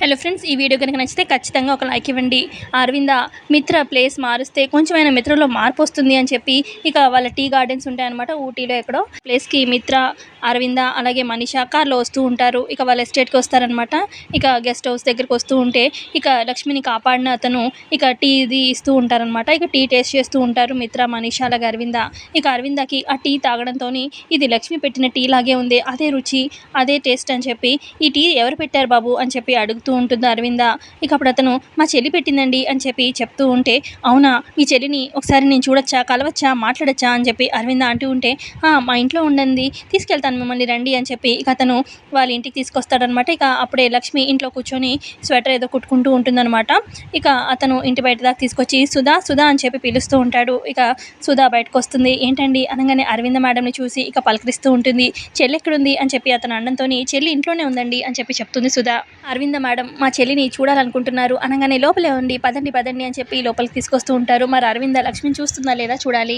Hello friends ఈ video కనుక నచ్చితే ఖచ్చితంగా ఒక లైక్ ఇవ్వండి. అరవింద మిత్ర ప్లేస్ మారిస్తే కొంచెమైనా మిత్రలో మార్పు వస్తుంది అని చెప్పి ఇక వాళ్ళ టీ గార్డెన్స్ ఉంటాయన్నమాట. ఊటీలో ఎక్కడో ప్లేస్కి మిత్ర అరవింద అలాగే మనీషా కార్లో వస్తూ ఉంటారు. ఇక వాళ్ళ ఎస్టేట్కి వస్తారనమాట ఇక గెస్ట్ హౌస్ దగ్గరికి వస్తూ ఉంటే ఇక లక్ష్మిని కాపాడిన అతను ఇక టీ ఇది ఇస్తూ ఉంటారనమాట ఇక టీ టేస్ట్ చేస్తూ ఉంటారు మిత్ర మనీష అలాగే అరవింద. ఇక అరవిందకి ఆ టీ తాగడంతో ఇది లక్ష్మి పెట్టిన టీ లాగే ఉంది. అదే రుచి అదే టేస్ట్ అని చెప్పి ఈ టీ ఎవరు పెట్టారు బాబు అని చెప్పి అడుగుతూ ఉంటుంది అరవింద. ఇక అప్పుడు అతను మా చెల్లి పెట్టిందండి అని చెప్పి చెప్తూ ఉంటే అవునా మీ చెల్లిని ఒకసారి నేను చూడొచ్చా కలవచ్చా మాట్లాడచ్చా అని చెప్పి అరవింద అంటూ ఉంటే "ఆ, మా ఇంట్లో ఉండండి తీసుకెళ్తాను మిమ్మల్ని రండి అని చెప్పి ఇక అతను వాళ్ళ ఇంటికి తీసుకొస్తాడనమాట. ఇక అప్పుడే లక్ష్మి ఇంట్లో కూర్చొని స్వెటర్ ఏదో కుట్టుకుంటూ ఉంటుందన్నమాట ఇక అతను ఇంటి బయట దాకా తీసుకొచ్చి సుధా సుధా అని చెప్పి పిలుస్తూ ఉంటాడు. ఇక సుధా బయటకు వస్తుంది ఏంటండి? అనగానే అరవింద మేడంని చూసి ఇక పలకరిస్తూ ఉంటుంది. చెల్లి ఎక్కడుంది? అని చెప్పి అతను అనడంతో చెల్లి ఇంట్లోనే ఉందండి అని చెప్పి చెప్తుంది సుధా. అరవింద మేడం మా చెల్లిని చూడాలనుకుంటున్నారు. అనగానే లోపలే ఉంది పదండి పదండి అని చెప్పి లోపలికి తీసుకొస్తూ ఉంటారు. మరి అరవింద లక్ష్మిని చూస్తుందా లేదా చూడాలి.